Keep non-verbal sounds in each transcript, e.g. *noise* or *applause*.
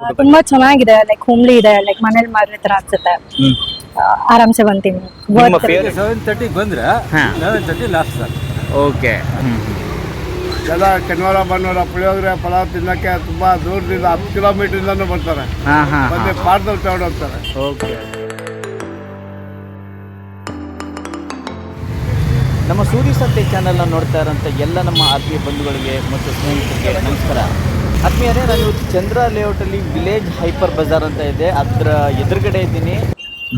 ತುಂಬಾ ಚೆನ್ನಾಗಿದೆ like homely ಇದೆ ಲೈಕ್ ಮನೇಲಿ ಮಾಡಿದ್ರೆ ತರ ಅನ್ಸುತ್ತೆ. ಆರಾಮ್ಸೆ ಬಂತೀನಿ. ಸೆವೆನ್ ತರ್ಟಿಗೆ ಬಂದ್ರೆ ಹಾ. Eleven thirty last sir okay. ಎಲ್ಲ ಶನಿವಾರ ಭಾನುವಾರ ಪುಳಿಯೋಗರೆ ಪಲಾವ್ ತಿನ್ನಕ್ಕೆ ತುಂಬಾ ದೂರದಿಂದ ಹತ್ತು ಕಿಲೋಮೀಟರ್ ಬರ್ತಾರೆ. ಹಾಂ ಹಾಂ ಮತ್ತೆ ಪಾರ್ಸಲ್ ತಗೊಂಡು ಹೋಗ್ತಾರೆ. ಓಕೆ. ನಮ್ಮ ಸೂರ್ಯ ಸತ್ಯ ಚಾನೆಲ್ನ ನೋಡ್ತಾ ಇರೋಂಥ ಎಲ್ಲ ನಮ್ಮ ಆತ್ಮೀಯ ಬಂಧುಗಳಿಗೆ ಮತ್ತು ಸ್ನೇಹಿತರಿಗೆ ನಮಸ್ಕಾರ. ಆತ್ಮೀಯರೇ ನಾನು ಚಂದ್ರ ಲೇಔಟಲ್ಲಿ ವಿಲೇಜ್ ಹೈಪರ್ ಬಜಾರ್ ಅಂತ ಇದೆ. ಅದರ ಎದುರುಗಡೆ ಇದ್ದೀನಿ.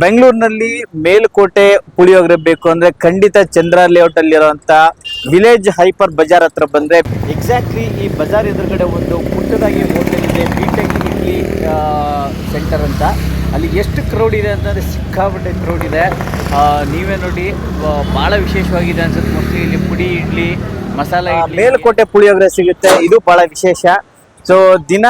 ಬೆಂಗಳೂರಿನಲ್ಲಿ ಮೇಲುಕೋಟೆ ಪುಳಿಯೋಗರೆ ಬೇಕು ಅಂದ್ರೆ ಖಂಡಿತ ಚಂದ್ರ ಲೇಔಟ್ ಅಲ್ಲಿರುವಂತ ವಿಲೇಜ್ ಹೈಪರ್ ಬಜಾರ್ ಹತ್ರ ಬಂದ್ರೆ ಎಕ್ಸಾಕ್ಟ್ಲಿ ಈ ಬಜಾರ್ ಎದುರುಗಡೆ ಒಂದು ಪುಟ್ಟದಾಗಿ ಹೋಟೆಲ್ ಇದೆ ಬಿಟೆಕ್ ಇಡ್ಲಿ ಸೆಂಟರ್ ಅಂತ. ಅಲ್ಲಿ ಎಷ್ಟು ಕ್ರೌಡ್ ಇದೆ ಅಂತಂದರೆ ಸಿಕ್ಕಾಪಟ್ಟೆ ಕ್ರೌಡ್ ಇದೆ. ನೀವೇ ನೋಡಿ ಭಾಳ ವಿಶೇಷವಾಗಿದೆ ಅನ್ಸುತ್ತೆ. ಮೋಸ್ಟ್ಲಿ ಇಲ್ಲಿ ಪುಡಿ ಇಡ್ಲಿ ಮಸಾಲೆ ಮೇಲುಕೋಟೆ ಪುಳಿಯೋಗರೆ ಸಿಗುತ್ತೆ. ಇದು ಭಾಳ ವಿಶೇಷ. ಸೊ ದಿನ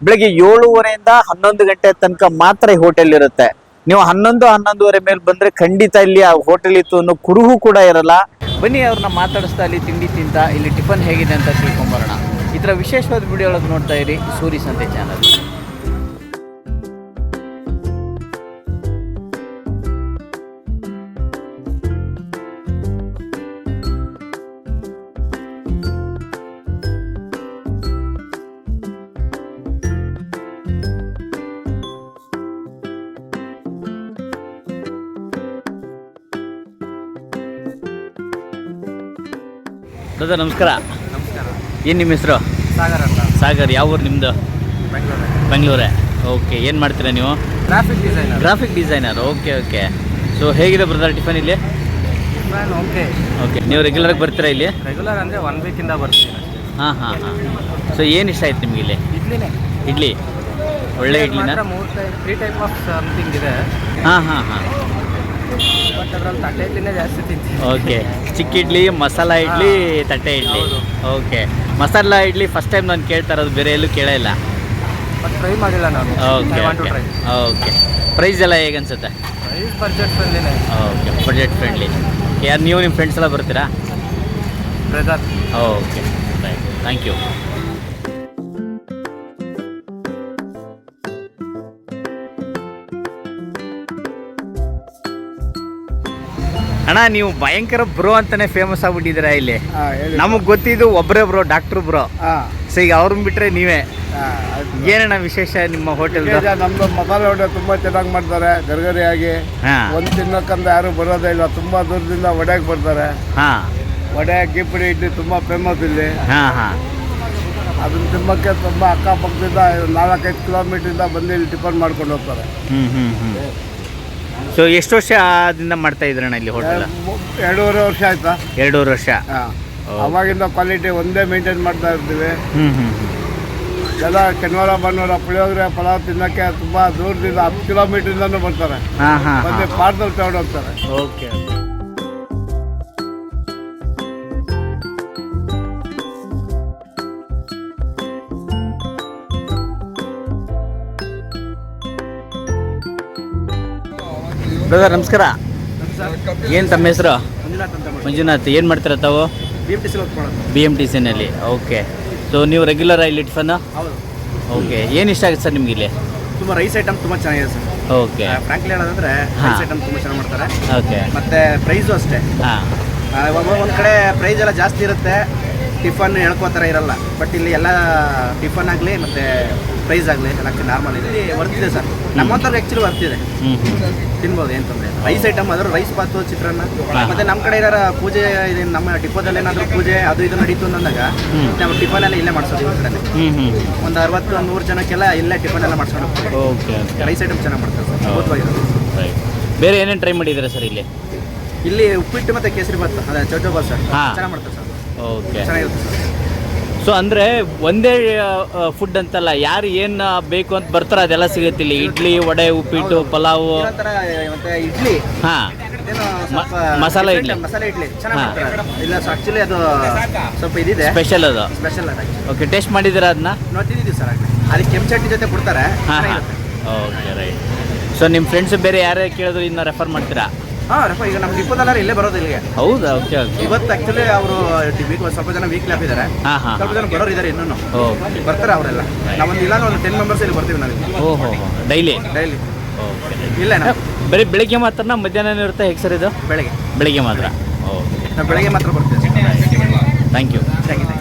ಬೆಳಗ್ಗೆ ಏಳುವರೆಯಿಂದ ಹನ್ನೊಂದು ಗಂಟೆ ತನಕ ಮಾತ್ರ ಈ ಹೋಟೆಲ್ ಇರುತ್ತೆ. ನೀವು ಹನ್ನೊಂದು, ಹನ್ನೊಂದುವರೆ ಮೇಲೆ ಬಂದ್ರೆ ಖಂಡಿತ ಇಲ್ಲಿ ಆ ಹೋಟೆಲ್ ಇತ್ತು ಅನ್ನೋ ಕುರುಹು ಕೂಡ ಇರಲ್ಲ. ಬನ್ನಿ, ಅವ್ರನ್ನ ಮಾತಾಡಿಸ್ತಾ ಇಲ್ಲಿ ತಿಂಡಿ ತಿಂತ, ಇಲ್ಲಿ ಟಿಫನ್ ಹೇಗಿದೆ ಅಂತ ತಿಳ್ಕೊಂಬರೋಣ. ಈ ಥರ ವಿಶೇಷವಾದ ವಿಡಿಯೋ ಒಳಗೆ ನೋಡ್ತಾ ಇರಿ ಸೂರಿ ಸಂತೆ ಚಾನಲ್. ಬ್ರದರ್ ನಮಸ್ಕಾರ. ನಮಸ್ಕಾರ. ಏನು ನಿಮ್ಮ ಹೆಸರು? ಸಾಗರ್ ಅಂತ. ಸಾಗರ್ ಯಾವ ಊರು ನಿಮ್ಮದು ಬೆಂಗಳೂರು. ಬೆಂಗಳೂರೇ. ಓಕೆ ಏನು ಮಾಡ್ತೀರಾ ನೀವು? Traffic designer graphic designer okay okay. So ಹೇಗಿದೆ ಬ್ರದರ್ ಟಿಫನ್ ಇಲ್ಲಿ? ಓಕೆ ಓಕೆ ನೀವು ರೆಗ್ಯುಲರಾಗಿ ಬರ್ತೀರಾ ಇಲ್ಲಿ? ರೆಗ್ಯುಲರ್ ಅಂದರೆ ಒನ್ ವೀಕಿಂದ ಬರ್ತೀನಿ ಹಾಂ ಹಾಂ ಹಾಂ. ಸೊ ಏನು ಇಷ್ಟ ಆಯ್ತು ನಿಮಗೆ ಇಲ್ಲಿ? ಇಡ್ಲಿನೇ. ಇಡ್ಲಿ. ಒಳ್ಳೆ ಇಡ್ಲಿನ? ಮೂರು type three type of something ಇದೆ. ಹಾಂ ಹಾಂ ಹಾಂ. ಬಟ್ ಅದ್ರಲ್ಲಿ ತಟ್ಟೆ ಇಡ್ಲಿನೇ ಜಾಸ್ತಿ ತಿಂತೀನಿ. ಓಕೆ ಚಿಕ್ಕ ಇಡ್ಲಿ ಮಸಾಲ ಇಡ್ಲಿ ತಟ್ಟೆ ಇಡ್ಲಿ. ಹೌದು. Okay masala idli first time ನಾನು ಕೇಳ್ತಾ ಇರೋದು ಬೇರೆ ಎಲ್ಲೂ ಕೇಳೇ ಇಲ್ಲ. ಬಟ್ ಟ್ರೈ ಮಾಡಿಲ್ಲ ನಾನು. Okay want to okay try okay price ಎಲ್ಲ ಹೇಗೆ ಅನ್ಸುತ್ತೆ? ಪ್ರೈಸ್ ಬಡ್ಜೆಟ್ ಫ್ರೆಂಡ್ಲಿನೇ ಓಕೆ ಬಜೆಟ್ ಫ್ರೆಂಡ್ಲಿ ಯಾರು ನೀವು ನಿಮ್ಮ ಫ್ರೆಂಡ್ಸ್ ಎಲ್ಲ ಬರ್ತೀರಾ? ಬ್ರದರ್ ಓಕೆ ಥ್ಯಾಂಕ್ ಯು ಅಣ್ಣ ನೀವು ಭಯಂಕರ ಬ್ರೋ ಅಂತಾನೆ ಫೇಮಸ್ ಆಗ್ಬಿಟ್ಟಿದ್ದೀರಾ ಇಲ್ಲಿ? ನಮಗೆ ಗೊತ್ತಿದ್ದು ಒಬ್ಬರೇ ಬ್ರೋ ಡಾಕ್ಟ್ರು ಬ್ರೋ ಹಾಂ. ಸೊ ಈಗ ಅವ್ರನ್ನ ಬಿಟ್ರೆ ನೀವೇ? ಏನಣ್ಣ ವಿಶೇಷ ನಿಮ್ಮ ಹೋಟೆಲ್ ನಮ್ದು ಮಸಾಲೆ ಹೋಟೆಲ್ ತುಂಬಾ ಚೆನ್ನಾಗಿ ಮಾಡ್ತಾರೆ ಗರ್ಗರಿಯಾಗಿ. ಒಂದು ತಿನ್ನಕ್ಕಂತ ಯಾರು ಬರೋದೇ ಇಲ್ಲ ತುಂಬಾ ದೂರದಿಂದ ವಡೆಗೆ ಬರ್ತಾರೆ. ಹಾಂ. ವಡೆ ಗಿಪ್ಪಡಿ ಇಡ್ಲಿ ತುಂಬಾ ಫೇಮಸ್ ಇಲ್ಲಿ. ಹಾಂ ಹಾಂ. ಅದನ್ನ ತಿನ್ನಕ್ಕೆ ತುಂಬಾ ಅಕ್ಕಪಕ್ಕದಿಂದ ನಾಲ್ಕೈದು ಕಿಲೋಮೀಟ್ರಿಂದ ಬಂದು ಇಲ್ಲಿ ಟಿಫನ್ ಮಾಡ್ಕೊಂಡು ಹೋಗ್ತಾರೆ. ಸೊ ಎಷ್ಟು ವರ್ಷದಿಂದ ಮಾಡ್ತಾ ಇದ್ರಣ್ಣ ಇಲ್ಲಿ ಹೋಟೆಲ್ ಎರಡೂವರೆ ವರ್ಷ ಆಯ್ತಾ? ಎರಡೂವರೆ ವರ್ಷ? ಅವಾಗಿಂದ ಕ್ವಾಲಿಟಿ ಒಂದೇ ಮೇಂಟೈನ್ ಮಾಡ್ತಾ ಇರ್ತೀವಿ. ಎಲ್ಲ ಶನಿವಾರ ಭಾನುವಾರ ಪುಳಿಯೋಗರೆ ಪಲಾವ್ ತಿನ್ನಕ್ಕೆ ತುಂಬಾ ದೂರದಿಂದ ಹತ್ತು ಇಂದನು ಬರ್ತಾರೆ. ಪಾರ್ಸಲ್ ತಗೊಂಡು ಹೋಗ್ತಾರೆ. ಓಕೆ ಬ್ರದರ್ ನಮಸ್ಕಾರ. ಏನು ತಮ್ಮ ಹೆಸರು? ಮಂಜುನಾಥ್. ಏನು ಮಾಡ್ತೀರ ತಾವು? ಬಿ ಎಂ ಟಿ ಸಿನಲ್ಲಿ ಓಕೆ ಸೊ ನೀವು ರೆಗ್ಯುಲರ್ ಇಲ್ಲಿ ಟಿಫನ್ ಹೌದು ಓಕೆ ಏನು ಇಷ್ಟ ಆಗುತ್ತೆ ಸರ್ ನಿಮ್ಗೆ ಇಲ್ಲಿ? ತುಂಬ ರೈಸ್ ಐಟಮ್ ತುಂಬ ಚೆನ್ನಾಗಿದೆ ಸರ್ ಓಕೆ ಫ್ರಾಂಕ್ಲಿ ಹೇಳೋದಂದ್ರೆ ರೈಸ್ ಐಟಮ್ ತುಂಬ ಚೆನ್ನಾಗಿ ಮಾಡ್ತಾರೆ. ಓಕೆ ಮತ್ತೆ ಪ್ರೈಸು ಅಷ್ಟೇ. ಹಾಂ. ಒಂದು ಕಡೆ ಪ್ರೈಸ್ ಎಲ್ಲ ಜಾಸ್ತಿ ಇರುತ್ತೆ. ಟಿಫನ್ ಹೇಳ್ಕೋತರ ಇರಲ್ಲ. ಬಟ್ ಇಲ್ಲಿ ಎಲ್ಲ ಟಿಫನ್ ಆಗಲಿ ಮತ್ತೆ ಪ್ರೈಸ್ ಆಗಲಿ ಎಲ್ಲ ನಾರ್ಮಲ್ ಇದೆ. ವರ್ತಿದೆ ಸರ್. ಹತ್ರ ಆ್ಯಕ್ಚುಲಿ ವರ್ತಿದೆ. ತಿನ್ಬೋದು ಏನು ತೊಂದರೆ ರೈಸ್ ಐಟಮ್ ಅದರ ರೈಸ್ ಬಾತು ಚಿತ್ರಾನ್ನ. ಮತ್ತೆ ನಮ್ಮ ಕಡೆ ಏನಾರ ಪೂಜೆ ಇದೆ ನಮ್ಮ ಡಿಪೋದಲ್ಲಿ ಏನಾದರೂ ಪೂಜೆ ಅದು ಇದು ನಡೀತು ಅಂದಾಗ. ನಾವು ಟಿಫನ್ ಎಲ್ಲ ಇಲ್ಲೇ ಮಾಡಿಸೋದು ಇವ್ರ ಕಡೆ ಒಂದು ಅರವತ್ತು ನೂರು ಜನಕ್ಕೆಲ್ಲ ಇಲ್ಲೇ ಟಿಫನ್ ಎಲ್ಲ ಮಾಡ್ಸ್ಕೊಂಡು ರೈಸ್ ಐಟಮ್ ಚೆನ್ನಾಗಿ ಮಾಡ್ತಾರೆ ಸರ್. ಅದ್ಭುತವಾಗಿರೋದು ಬೇರೆ ಏನೇನು ಟ್ರೈ ಮಾಡಿದ್ದೀರಾ ಸರ್ ಇಲ್ಲಿ? ಇಲ್ಲಿ ಉಪ್ಪಿಟ್ಟು ಮತ್ತೆ ಕೇಸರಿ ಬಾತ್ ಅದೇ ಚೌಚೌ ಭಾತ್ ಸರ್. ಚೆನ್ನಾಗಿ ಮಾಡ್ತಾರೆ ಸರ್. ಓಕೆ ಚೆನ್ನಾಗಿರುತ್ತೆ ಸರ್. ಸೊ ಅಂದರೆ ಒಂದೇ ಫುಡ್ ಅಂತಲ್ಲ ಯಾರು ಏನು ಬೇಕು ಅಂತ ಬರ್ತಾರ ಅದೆಲ್ಲ ಸಿಗುತ್ತೆ ಇಲ್ಲಿ. ಇಡ್ಲಿ ವಡೆ ಉಪ್ಪಿಟ್ಟು ಪಲಾವು. ಮತ್ತೆ ಇಡ್ಲಿ. ಹಾಂ. ಮಸಾಲ ಇಡ್ಲಿ. ಮಸಾಲೆ ಇಡ್ಲಿ. ಇಲ್ಲ ಸೊ ಆಕ್ಚುಲಿ ಅದು ಸ್ವಲ್ಪ ಇದಿದೆ. ಸ್ಪೆಷಲ್ ಅದು. ಸ್ಪೆಷಲ್ ಅದು ಓಕೆ ಟೇಸ್ಟ್ ಮಾಡಿದ್ದೀರಾ ಅದನ್ನ? ನೋಡ್ತಿದ್ದೀವಿ ಸರ್ ಅಲ್ಲಿ ಕೆಂಪು ಚಟ್ನಿ ಜೊತೆ ಕೊಡ್ತಾರೆ. ಹಾಂ ಹಾಂ. ಓಕೆ ರೈಟ್ ಸೊ ನಿಮ್ಮ ಫ್ರೆಂಡ್ಸ್ ಬೇರೆ ಯಾರೇ ಕೇಳಿದ್ರು ಇನ್ನ ರೆಫರ್ ಮಾಡ್ತೀರಾ? ಹಾಂ ರಪ್ಪ ಈಗ ನಮ್ಮ ಡಿಪೋದಲ್ಲಾರು ಇಲ್ಲೇ ಬರೋದು ಇಲ್ಲಿಗೆ. ಹೌದಾ? ಓಕೆ ಓಕೆ ಇವತ್ತು ಆಕ್ಚುಲಿ ಅವರು ವೀಕ್ ಸ್ವಲ್ಪ ಜನ ವೀಕ್ಲಿ ಆಫ್ ಇದ್ದಾರೆ ಹಾಂ ಹಾಂ ಸ್ವಲ್ಪ ಜನ ಬರೋರು ಇದ್ದಾರೆ ಇನ್ನೂ ಓಕೆ ಬರ್ತಾರೆ ಅವರೆಲ್ಲ. ನಾವೊಂದು ಇಲ್ಲ ಒಂದು ಟೆನ್ ಮೆಂಬರ್ಸ್ ಇಲ್ಲಿ ಬರ್ತೀವಿ ನಾವು ಓಹೋ ಡೈಲಿ ಡೈಲಿ ಓಕೆ ಇಲ್ಲ ನಾವು ಬರೀ ಬೆಳಿಗ್ಗೆ ಮಾತ್ರನಾ ಮಧ್ಯಾಹ್ನ ಇರುತ್ತೆ? ಹೇಗೆ ಸರ್ ಇದು? ಬೆಳಗ್ಗೆ. ಬೆಳಿಗ್ಗೆ ಮಾತ್ರ. ಓಕೆ ನಾವು ಬೆಳಗ್ಗೆ ಮಾತ್ರ ಬರ್ತೀವಿ. Thank you thank you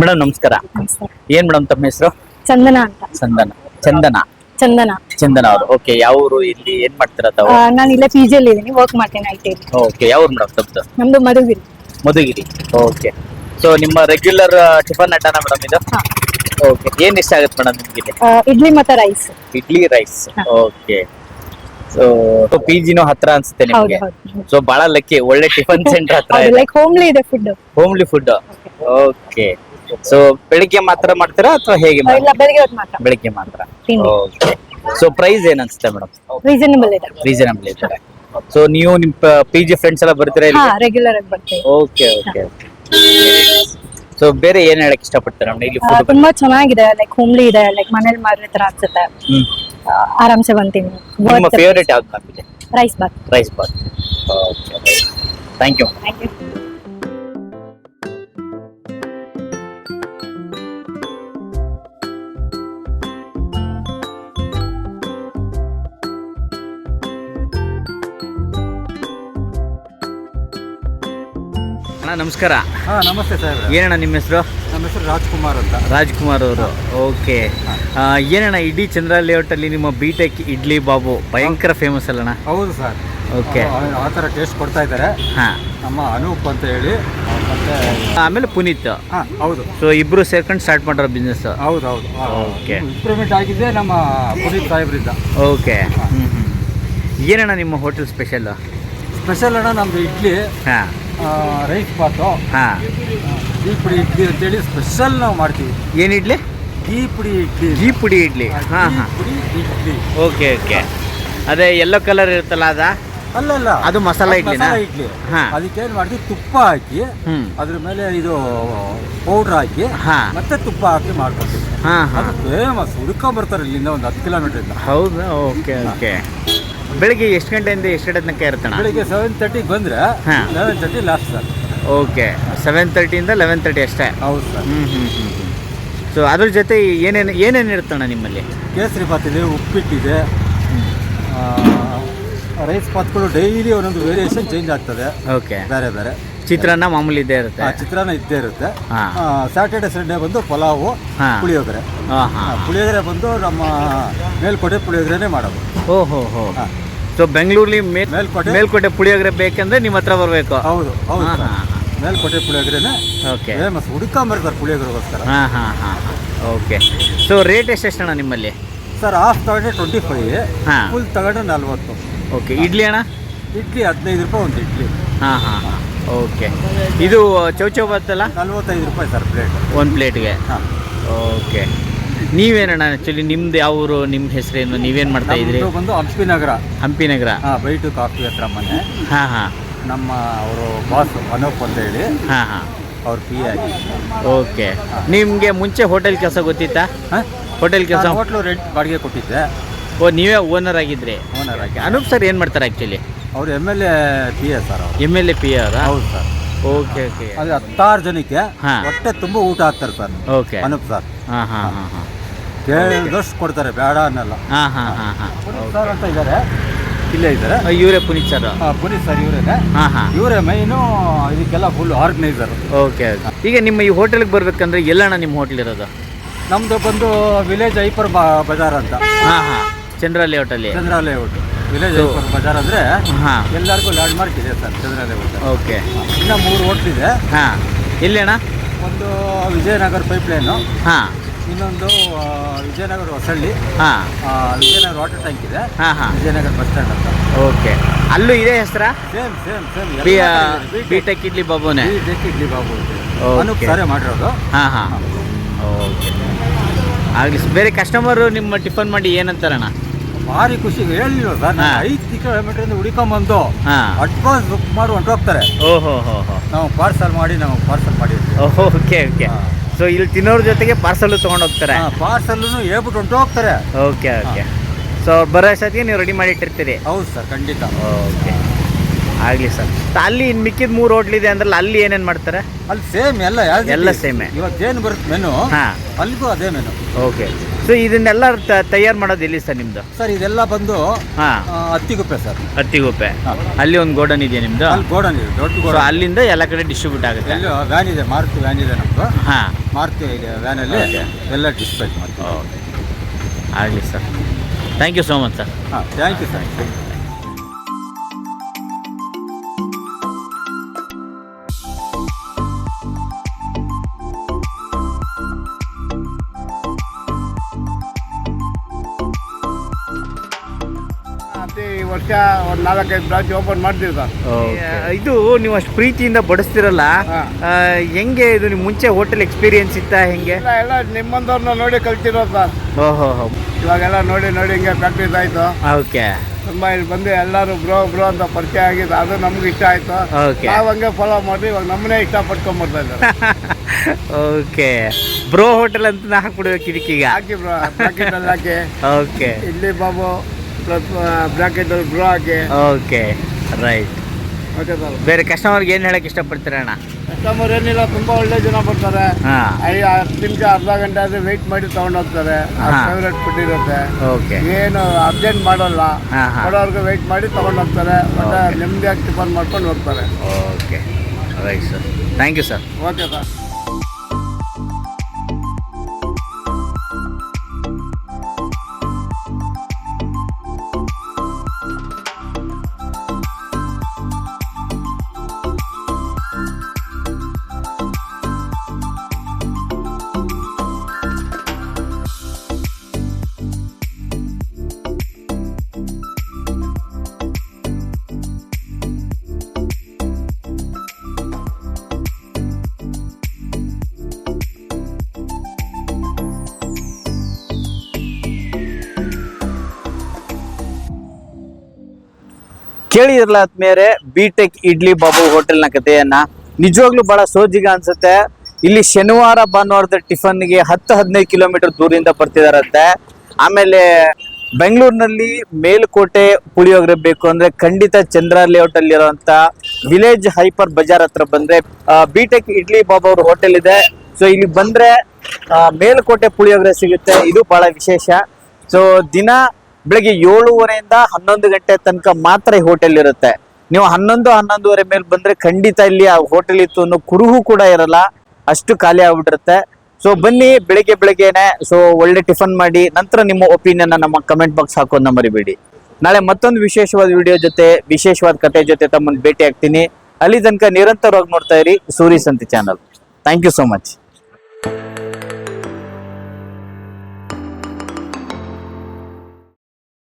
madam ನಮಸ್ಕಾರ. ನಮಸ್ಕಾರ. ಏನ್ ಮೇಡಮ್ ತಮ್ಮ ಹೆಸರು? ಚಂದನ ಅಂತ. ಚಂದನ. ಚಂದನ? ಚಂದನ. ಚಂದನ ಅವರು. ಓಕೆ ಯಾವ ಊರು ಇಲ್ಲಿ ಏನ್ ಮಾಡ್ತೀರಾ ತಾವು? ನಾನು ಇಲ್ಲೇ ಪಿ ಜಿಯಲ್ಲಿ ಇದ್ದೀನಿ ವರ್ಕ್ ಮಾಡ್ತೇನೆ ಐ ಟಿ ಓಕೆ ಯಾವ ಊರು ಮೇಡಮ್ ತಮ್ಮದು ನಮ್ದು ಮಧುಗಿರಿ. ಮಧುಗಿರಿ. ಓಕೆ ಸೊ ನಿಮ್ಮ ರೆಗ್ಯುಲರ್ ಟಿಫನ್ ಅಡ್ಡಾನ ಮೇಡಮ್ ಇದು? ಓಕೆ ಏನ್ ಇಷ್ಟ ಆಗುತ್ತೆ ಮೇಡಮ್ ನಿಮ್ಗೆ? ಆ, ಇಡ್ಲಿ ಮತ್ತೆ ರೈಸ್ ಇಡ್ಲಿ ರೈಸ್ ಹಾ. ಓಕೆ ಸೊ ಪಿ ಜಿನೂ ಹತ್ರ ಅನ್ಸುತ್ತೆ ಹೌದು ನಿಮ್ಗೆ. ಹೌದು ಸೊ ಬಹಳ ಲಕ್ಕಿ ಒಳ್ಳೆ ಟಿಫನ್ ಸೆಂಟರ್ *laughs* ಹತ್ರ ಹೌದು ಇದೆ. ಲೈಕ್ ಹೋಮ್ಲಿ ಇದೆ food homely food okay so ಬೆಳಿಗ್ಗೆ ಮಾತ್ರ ಮಾಡ್ತೀರಾ ಅಥವಾ ಹೇಗೆ madam? ಇಲ್ಲ ಬೆಳಿಗ್ಗೆ ಹೊತ್ತು ಮಾತ್ರ. ಬೆಳಿಗ್ಗೆ ಮಾತ್ರ. ತಿಂಡಿ. ಓಕೆ ಸೊ ಪ್ರೈಸ್ ಏನ್ ಅನ್ಸುತ್ತೆ ಮೇಡಮ್ ರೀಸನಬಲ್ ಇದೆ. ರೀಸನಬಲ್ ಇದ್ದಾರೆ. ಸೊ ನೀವು ನಿಮ್ ಪಿ ಜಿ ಫ್ರೆಂಡ್ಸ್ ಎಲ್ಲ ಬರ್ತೀರಾ ಹಾ ರೆಗ್ಯುಲರ್ ಆಗಿ ಬರ್ತೇವೆ. ಓಕೆ ಓಕೆ ಸೊ ಬೇರೆ ಏನ್ ಹೇಳಕ್ ಇಷ್ಟಪಡ್ತಾರೆ? ಮೇಡಮ್ ಇಲ್ಲಿ ಫುಡ್ ತುಂಬಾ ಚೆನ್ನಾಗಿದೆ ಲೈಕ್ ಹೋಮ್ಲಿ ಇದೆ ಲೈಕ್ ಮನೇಲಿ ಮಾಡಿರೋ ತರ ಅನ್ಸುತ್ತೆ. ಹ್ಮ್. ಆರಾಮ್ಸೆ ಬಂತೀನಿ. ನಿಮ್ಮ ಫೇವರೇಟ್ ಯಾವ್ದು coffee rice bath. Rice bath. Okay thank you thank you ಅಣ್ಣ ನಮಸ್ಕಾರ. ಹಾಂ ನಮಸ್ತೆ ಸರ್ ಏನಣ್ಣ ನಿಮ್ಮ ಹೆಸರು? ನಮ್ಮ ಹೆಸರು ರಾಜ್ಕುಮಾರ್ ಅಂತ. ರಾಜ್ಕುಮಾರ್ ಅವರು. ಓಕೆ. ಏನಣ್ಣ ಇಡೀ ಚಂದ್ರ ಲೇಔಟಲ್ಲಿ ನಿಮ್ಮ ಬಿ ಟೆಕ್ ಇಡ್ಲಿ ಬಾಬು ಭಯಂಕರ ಫೇಮಸ್ ಅಲ್ಲಣ್ಣ? ಹೌದು ಸರ್. ಓಕೆ. ಆ ಥರ ಟೇಸ್ಟ್ ಕೊಡ್ತಾ ಇದ್ದಾರೆ. ಹಾಂ. ನಮ್ಮ ಅನೂಪ್ ಅಂತ ಹೇಳಿ ಮತ್ತೆ ಆಮೇಲೆ ಪುನೀತ್. ಹಾಂ ಹೌದು. ಸೊ ಇಬ್ರು ಸೇರ್ಕೊಂಡು ಸ್ಟಾರ್ಟ್ ಮಾಡಿರೋ ಬಿಸ್ನೆಸ್ ಹೌದು ಹೌದು. ಓಕೆ. ಇಂಪ್ರೂವ್ಮೆಂಟ್ ಆಗಿದೆ ನಮ್ಮ ಪುನೀತ್ ಸಾಹೇಬ್ರಿಂದ ಓಕೆ. ಏನಣ್ಣ ನಿಮ್ಮ ಹೋಟೆಲ್ ಸ್ಪೆಷಲ್ ಸ್ಪೆಷಲ್ ಅಣ್ಣ ನಮ್ಮದು ಇಡ್ಲಿ. ಹಾ. ರೈಸ್ ಬಾತು ಹಾ. ಈ ಪುಡಿ ಇಡ್ಲಿ ಅಂತೇಳಿ ಸ್ಪೆಷಲ್ ನಾವು ಮಾಡ್ತೀವಿ. ಏನು ಇಡ್ಲಿ? ಈ ಪುಡಿ ಇಡ್ಲಿ. ಈ ಪುಡಿ ಇಡ್ಲಿ. ಹಾಂ ಹಾಂ. ಪುಡಿ ಇಡ್ಲಿ. Okay okay. ಅದೇ ಎಲ್ಲೋ ಕಲರ್ ಇರುತ್ತಲ್ಲ ಅದ? ಅಲ್ಲ ಅದು ಮಸಾಲ ಇಡ್ಲಿ ಇಡ್ಲಿ. ಹಾ. ಅದಕ್ಕೆ ಏನು ಮಾಡ್ತೀವಿ? ತುಪ್ಪ ಹಾಕಿ ಅದ್ರ ಮೇಲೆ ಇದು ಪೌಡ್ರ್ ಹಾಕಿ. ಮತ್ತೆ ತುಪ್ಪ ಹಾಕಿ ಮಾಡ್ಕೊತೀವಿ ಹಾ ಹಾಂ. ಅದು ಫೇಮಸ್ ಹುಡ್ಕೊಂಬರ್ತಾರೆ ಇಲ್ಲಿಂದ ಒಂದು ಹತ್ತು ಕಿಲೋಮೀಟರ್ ಇಂದ. ಹೌದಾ? Okay okay. ಬೆಳಿಗ್ಗೆ ಎಷ್ಟು ಗಂಟೆಯಿಂದ ಎಷ್ಟು ಗಂಟೆ ತನಕ ಇರುತ್ತಣ್ಣ? ಬೆಳಿಗ್ಗೆ ಸೆವೆನ್ ತರ್ಟಿಗೆ ಬಂದರೆ ಹಾಂ. Eleven thirty last sir okay seven ತರ್ಟಿಯಿಂದ eleven thirty ಅಷ್ಟೇ? ಹೌದು ಸರ್ ಹ್ಞೂ ಹ್ಞೂ ಹ್ಞೂ ಸೊ ಅದ್ರ ಜೊತೆ ಏನೇನು ಏನೇನು ಇರುತ್ತಣ್ಣ ನಿಮ್ಮಲ್ಲಿ? ಕೇಸರಿ ಬಾತ್ ಇದೆ ಉಪ್ಪಿಟ್ಟಿದೆ ರೈಸ್ ಭಾತ್ಗಳು ಡೈಲಿ ಒಂದೊಂದು ವೇರಿಯೇಷನ್ ಚೇಂಜ್ ಆಗ್ತದೆ. ಓಕೆ ಬೇರೆ ಬೇರೆ. ಚಿತ್ರಾನ್ನ ಮಾಮೂಲಿ ಇದ್ದೇ ಇರುತ್ತೆ. ಆ, ಚಿತ್ರಾನ್ನ ಇದ್ದೇ ಇರುತ್ತೆ. ಹಾ. ಸ್ಯಾಟರ್ಡೆ ಸಂಡೇ ಬಂದು ಪಲಾವು ಹಾ. ಪುಳಿಯೋಗರೆ. ಹಾಂ ಆ, ಹಾಂ. ಪುಳಿಯೋಗರೆ ಬಂದು ನಮ್ಮ ಮೇಲ್ಕೋಟೆ ಪುಳಿಯೋಗರೆನೇ ಮಾಡೋದು. ಓಹೋ ಹೋ. ಸೊ ಬೆಂಗಳೂರಲ್ಲಿ ಮೇಲ್ ಮೇಲ್ಕೋಟೆ? ಮೇಲ್ಕೋಟೆ ಪುಳಿಯೋಗರೆ ಬೇಕಂದ್ರೆ ನಿಮ್ಮ ಹತ್ರ ಬರಬೇಕು. ಹೌದು ಹೌದು ಹಾ, ಸರ್. ಹಾ, ಹಾ. ಮೇಲ್ಕೋಟೆ ಪುಳಿಯೋಗರೆನೇ ಓಕೆ ಫೇಮಸ್ ಹುಡ್ಕೊಂಬರ್ತಾರೆ ಪುಳಿಯೋಗರೆಗೋಸ್ಕರ. ಹಾಂ ಹಾಂ ಹಾಂ ಓಕೆ ಸೊ ರೇಟ್ ಎಷ್ಟೆಷ್ಟಣ್ಣ ನಿಮ್ಮಲ್ಲಿ? ಸರ್ ಹಾಫ್ ತಗೊಂಡ್ರೆ ಟ್ವೆಂಟಿ ಫೈವ್ ಹಾ. ಫುಲ್ ತಗೊಂಡ್ರೆ ನಲ್ವತ್ತು. ಓಕೆ ಇಡ್ಲಿ ಅಣ್ಣ? ಇಡ್ಲಿ ಹದಿನೈದು ರೂಪಾಯಿ ಒಂದು ಇಡ್ಲಿ. ಹಾಂ ಹಾಂ ಹಾಂ. ಓಕೆ. ಇದು ಚೌಚೌ ಬತ್ತಲ್ಲ ನಲ್ವತ್ತೈದು ರೂಪಾಯಿ ಸರ್ ಪ್ಲೇಟ್ ಒಂದು ಪ್ಲೇಟ್ಗೆ? ಹಾಂ. ಓಕೆ. ನೀವೇನಣ್ಣ ಆ್ಯಕ್ಚುಲಿ ನಿಮ್ದು ಯಾವ ಊರು ನಿಮ್ಮ ಹೆಸರೇನು ನೀವೇನು ಮಾಡ್ತಾ ಇದ್ರಿ? ನಮ್ದು ಬಂದು ಹಂಪಿ ನಗರ ಹಂಪಿ ನಗರ ಹಾಂ ಬೈಟು ಕಾಫಿ ಹತ್ರ ಮನೆ ಹಾಂ ಹಾಂ. ನಮ್ಮ ಅವರು ಬಾಸ್ ಅನೂಪ್ ಅಂತ ಹೇಳಿ. ಹಾಂ ಹಾಂ. ಅವ್ರು ಪಿ ಆಗಿ. ಓಕೆ. ನಿಮಗೆ ಮುಂಚೆ ಹೋಟೆಲ್ ಕೆಲಸ ಗೊತ್ತಿತ್ತಾ? ಹೋಟೆಲ್ ಕೆಲಸ? ಹೋಟ್ಲು ರೆಂಟ್ ಬಾಡಿಗೆ ಕೊಟ್ಟಿದ್ದೆ. ಓ ನೀವೇ ಓನರ್ ಆಗಿದ್ರಿ. ಓನರ್ ಆಗಿ. ಅನೂಪ್ ಸರ್ ಏನು ಮಾಡ್ತಾರೆ ಆ್ಯಕ್ಚುಲಿ ಅವ್ರು M L A P A sir ಅವರು. ಎಂ ಎಲ್ ಎ ಪಿ ಅವರಾ? ಹೌದು ಸರ್ ಓಕೆ ಓಕೆ ಅದೇ ಹತ್ತಾರು ಜನಕ್ಕೆ ಹಾ. ಹೊಟ್ಟೆ ತುಂಬ ಊಟ ಹಾಕ್ತಾರೆ ಸರ್ ಓಕೆ ಅನೂಪ್ ಸರ್ ಹಾಂ ಹಾಂ ಹಾಂ ಹಾಂ. ಕೇಳಿದಷ್ಟು ಕೊಡ್ತಾರೆ ಬೇಡ ಅನ್ನಲ್ಲ. ಹಾಂ ಹಾಂ ಹಾಂ ಹಾಂ. ಪುನೀತ್ ಸರ್ ಅಂತ ಇದ್ದಾರೆ ಇಲ್ಲೇ ಇದ್ದಾರೆ ಇವರೇ ಪುನೀತ್ ಸರ್ ಆ, ಪುನೀತ್ ಸರ್ ಇವರೇ ಹಾಂ ಹಾಂ. ಇವರೇ ಮೈನು ಇದಕ್ಕೆಲ್ಲ ಫುಲ್ ಆರ್ಗನೈಸರ್ ಓಕೆ ಈಗ ನಿಮ್ಮ ಈ ಹೋಟೆಲ್ಗೆ ಬರ್ಬೇಕಂದ್ರೆ ಎಲ್ಲಣ್ಣ ನಿಮ್ಮ ಹೋಟ್ಲ್ ಇರೋದು? ನಮ್ದು ಬಂದು ವಿಲೇಜ್ ಹೈಪರ್ ಬಾ ಬಜಾರ್ ಅಂತ. ಹಾಂ ಹಾಂ. ಚಂದ್ರ ಲೇಔಟಲ್ಲಿ ಚಂದ್ರ ಲೇಔಟ್ ವಿಲೇಜ್ ಬಜಾರ್ ಅಂದ್ರೆ ಹಾಂ. ಎಲ್ಲರಿಗೂ ಲ್ಯಾಂಡ್ ಮಾರ್ಕ್ ಇದೆ ಸರ್ ಚಂದ್ರ ಲೇಔಟ್ ಓಕೆ ಇನ್ನ ಮೂರು ಹೋಟ್ಲ್ ಇದೆ. ಹಾಂ. ಅಣ್ಣ ಒಂದು ವಿಜಯನಗರ ಪೈಪ್ ಲೈನು ಹಾಂ. ಇನ್ನೊಂದು ಆ, ವಿಜಯನಗರ ಹೊಸಳ್ಳಿ. ಹಾಂ. ಆ, ವಿಜಯನಗರ ವಾಟರ್ ಟ್ಯಾಂಕ್ ಇದೆ. ಹಾಂ ಹಾಂ. ವಿಜಯನಗರ ಬಸ್ ಸ್ಟ್ಯಾಂಡ್ ಅಂತ ಓಕೆ ಅಲ್ಲೂ ಇದೆ ಹೆಸರ? Same same same B B tech idli ಬಾಬುನೇ idli Babu Okay. Anoop ಸಾರೇ ಮಾಡಿರೋದು. ಹಾಂ ಹಾಂ. ಓಕೆ ಆಗ್ಲಿ ಬೇರೆ ಕಸ್ಟಮರು ನಿಮ್ಮ ಟಿಫನ್ ಮಾಡಿ ಏನಂತಾರಣ್ಣ? ಭಾರಿ ಖುಷಿ. ಹೇಳಿಲ್ಲ ಸರ್ ಹಾ. ಐದು ಕಿಲೋಮೀಟರ್ ಇಂದ ಹಾಂ. ಅಡ್ವಾನ್ಸ್ ಬುಕ್ ಮಾಡಿ ಹೊಂಟೋಗ್ತಾರೆ ಓಹೋ ಹೋ ಹೋ. ನಾವು ಪಾರ್ಸಲ್ ಮಾಡಿ ನಾವು ಪಾರ್ಸಲ್ ಮಾಡಿ ಓಕೆ ಓಕೆ ಹಾ. ಸೊ ಇಲ್ಲಿ ತಿನ್ನೋರ ಜೊತೆಗೆ ಪಾರ್ಸಲ್ ತಗೊಂಡೋಗ್ತಾರೆ ಹೋಗ್ತಾರೆ. ಪಾರ್ಸಲ್ನು ಹೇಳ್ಬಿಟ್ಟು ಹೊಂಟೋಗ್ತಾರೆ ಓಕೆ ಓಕೆ ಸೊ ಬರೋ ಅಷ್ಟೊತ್ತಿಗೆ ನೀವು ರೆಡಿ ಮಾಡಿ ಇಟ್ಟಿರ್ತೀರಿ? ಹೌದು ಸರ್ ಖಂಡಿತ. ಓಕೆ ಆಗಲಿ ಸರ್. ಅಲ್ಲಿ ಇನ್ನು ಮಿಕ್ಕಿದ ಮೂರು ಹೋಟ್ಲಿದೆ ಅಂದ್ರಲ್ಲ ಅಲ್ಲಿ ಏನೇನು ಮಾಡ್ತಾರೆ? ಅಲ್ಲಿ ಸೇಮ್ ಎಲ್ಲ ಯಾವ್ದು ಎಲ್ಲ ಸೇಮ್ ಏ. ಇವತ್ತು ಏನು ಬರುತ್ತೆ ಮೆನು ಹಾಂ. ಅಲ್ಲಿಗೂ ಅದೇ ಮೆನು ಓಕೆ ಸೊ ಇದನ್ನೆಲ್ಲ ತಯಾರು ಮಾಡೋದು ಎಲ್ಲಿ ಸರ್ ನಿಮ್ಮದು ಸರ್ ಇದೆಲ್ಲ ಬಂದು ಹಾಂ. ಹತ್ತಿಗುಪ್ಪೆ ಸರ್. ಹತ್ತಿಗುಪ್ಪೆ. ಅಲ್ಲಿ ಒಂದು ಗೋಡನ್ ಇದೆಯಾ ನಿಮ್ಮದು ಅಲ್ಲಿ ಗೋಡನ್ ಇದೆ ದೊಡ್ಡ ಗೋಡನ್. ಅಲ್ಲಿಂದ ಎಲ್ಲ ಕಡೆ ಡಿಸ್ಟ್ರಿಬ್ಯೂಟ್ ಆಗುತ್ತೆ. ಅಲ್ಲಿ ವ್ಯಾನ್ ಇದೆ ಮಾರುತಿ ವ್ಯಾನ್ ಇದೆ ನಮ್ಮದು ಹಾಂ. ಮಾರುತಿ ಇದೆ ವ್ಯಾನಲ್ಲಿ ಅಲ್ಲಿ ಎಲ್ಲ ಡಿಸ್ಪ್ಯಾಚ್ ಮಾಡ್ತೀವಿ. ಆಗಲಿ sir. Thank you so much sir ಹಾಂ ಥ್ಯಾಂಕ್ ಯು ಸರ್ ವರ್ಷ ಒಂದು ನಾಲ್ಕೈದು ಬ್ರಾಂಚ್ ಓಪನ್ ಮಾಡ್ತೀವಿ ಸರ್. ಇದು ನೀವು ಅಷ್ಟು ಪ್ರೀತಿಯಿಂದ ಬಡಿಸ್ತಿರಲ್ಲ ಆ, ಹೆಂಗೆ ಇದು ನಿಮ್ ಮುಂಚೆ ಹೋಟೆಲ್ ಎಕ್ಸ್ಪೀರಿಯನ್ಸ್ ಇತ್ತಾ ಹೆಂಗೆ? ಎಲ್ಲ ಎಲ್ಲ ನಿಮ್ಮಂದವ್ರನ್ನ ನೋಡಿ ಕಲ್ತಿರೋದು ಸರ್. ಓಹೋ ಹೋ. ಇವಾಗೆಲ್ಲ ನೋಡಿ ನೋಡಿ ಹಿಂಗೆ ಪ್ರಾಕ್ಟೀಸ್ ಆಯಿತು. ಓಕೆ ತುಂಬ ಇಲ್ಲಿ ಬಂದು ಎಲ್ಲರೂ ಬ್ರೋ ಬ್ರೋ ಅಂತ ಪರಿಚಯ ಆಗಿದೆ ಅದು ನಮ್ಗೆ ಇಷ್ಟ ಆಯಿತು. ಓಕೆ ನಾವು ಹಂಗೆ ಫಾಲೋ ಮಾಡಿ ಇವಾಗ ನಮ್ಮನ್ನೇ ಇಷ್ಟ ಪಡ್ಕೊಂಬರ್ತಾ ಇದ್ದಾರೆ. ಓಕೆ ಬ್ರೋ ಹೋಟೆಲ್ ಅಂತ ಹಾಕ್ಬಿಡ್ಬೇಕು ಇದಕ್ಕೀಗ. ಹಾಕಿ ಬ್ರೋ ಬ್ರಾಕೆಟಲ್ಲಿ ಹಾಕಿ. ಓಕೆ ಇಲ್ಲಿ ಬಾಬು. ಪ್ಲಸ್ ಬ್ರಾಕೆಟಲ್ಲಿ ಬ್ರೋ ಹಾಕಿ ಓಕೆ ರೈಟ್ ಓಕೆ ಸರ್ ಬೇರೆ ಕಸ್ಟಮರ್ಗೆ ಏನು ಹೇಳಕ್ಕೆ ಇಷ್ಟಪಡ್ತೀರಣ್ಣ ಕಸ್ಟಮರ್ ಏನಿಲ್ಲ ತುಂಬ ಒಳ್ಳೆ ಜನ ಬರ್ತಾರೆ. ಹಾಂ. ಐದು ಹತ್ತು ನಿಮಿಷ ಅರ್ಧ ಗಂಟೆ ಆದ್ರೆ ವೆಯ್ಟ್ ಮಾಡಿ ತಗೊಂಡು ಹೋಗ್ತಾರೆ ಹಾ. ಫೇವ್ರೆಟ್ ಫುಡ್ ಇರುತ್ತೆ ಓಕೆ ಏನು ಅರ್ಜೆಂಟ್ ಮಾಡಲ್ಲ. ಹಾ, ವೆಯ್ಟ್ ಮಾಡಿ ತಗೊಂಡು ಹೋಗ್ತಾರೆ ಮತ್ತೆ ನೆಮ್ಮದಿ ನೆಮ್ಮದಿಯಾಗಿ ಟಿಫನ್ ಮಾಡ್ಕೊಂಡು ಹೋಗ್ತಾರೆ. Okay right sir thank you sir okay sir ಕೇಳಿದ್ರಲ್ಲ ಮೇರೆ ಬಿ ಟೆಕ್ ಇಡ್ಲಿ ಬಾಬು ಹೋಟೆಲ್ನ ಕಥೆಯನ್ನ ನಿಜವಾಗ್ಲೂ ಬಹಳ ಸೋಜಿಗ ಅನ್ಸುತ್ತೆ. ಇಲ್ಲಿ ಶನಿವಾರ, ಭಾನುವಾರದ ಟಿಫನ್ಗೆ ಹತ್ತು, ಹದಿನೈದು ಕಿಲೋಮೀಟರ್ ದೂರದಿಂದ ಬರ್ತಿದಾರಂತೆ. ಆಮೇಲೆ ಬೆಂಗಳೂರಿನಲ್ಲಿ ಮೇಲ್ಕೋಟೆ ಪುಳಿಯೋಗರೆ ಬೇಕು ಅಂದ್ರೆ ಖಂಡಿತ ಚಂದ್ರ ಲೇಔಟ್ ಅಲ್ಲಿ ಇರುವಂತ ವಿಲೇಜ್ ಹೈಪರ್ ಬಜಾರ್ ಹತ್ರ ಬಂದ್ರೆ ಬಿ ಟೆಕ್ ಇಡ್ಲಿ ಬಾಬಾ ಅವ್ರ ಹೋಟೆಲ್ ಇದೆ. ಸೊ ಇಲ್ಲಿ ಬಂದ್ರೆ ಮೇಲ್ಕೋಟೆ ಪುಳಿಯೋಗರೆ ಸಿಗುತ್ತೆ. ಇದು ಬಹಳ ವಿಶೇಷ. ಸೊ ದಿನ ಬೆಳಗ್ಗೆ ಏಳುವರೆಯಿಂದ ಹನ್ನೊಂದು ಗಂಟೆ ತನಕ ಮಾತ್ರ ಈ ಹೋಟೆಲ್ ಇರುತ್ತೆ. ನೀವು ಹನ್ನೊಂದು, ಹನ್ನೊಂದುವರೆ ಮೇಲೆ ಬಂದ್ರೆ ಖಂಡಿತ ಇಲ್ಲಿ ಆ ಹೋಟೆಲ್ ಇತ್ತು ಅನ್ನೋ ಕುರುಹು ಕೂಡ ಇರಲ್ಲ. ಅಷ್ಟು ಖಾಲಿ ಆಗ್ಬಿಟ್ಟಿರುತ್ತೆ. ಸೊ ಬನ್ನಿ, ಬೆಳಿಗ್ಗೆ ಬೆಳಿಗ್ಗೆನೆ ಸೊ ಒಳ್ಳೆ ಟಿಫನ್ ಮಾಡಿ, ನಂತರ ನಿಮ್ಮ ಒಪಿನಿಯನ್ ನಮ್ಮ ಕಮೆಂಟ್ ಬಾಕ್ಸ್ ಹಾಕೋದನ್ನ ಮರಿಬೇಡಿ. ನಾಳೆ ಮತ್ತೊಂದು ವಿಶೇಷವಾದ ವಿಡಿಯೋ ಜೊತೆ, ವಿಶೇಷವಾದ ಕತೆ ಜೊತೆ ತಮ್ಮನ್ನು ಭೇಟಿ ಆಗ್ತೀನಿ. ಅಲ್ಲಿ ತನಕ ನಿರಂತರವಾಗಿ ನೋಡ್ತಾ ಇರಿ. Suri Santhi channel thank you so much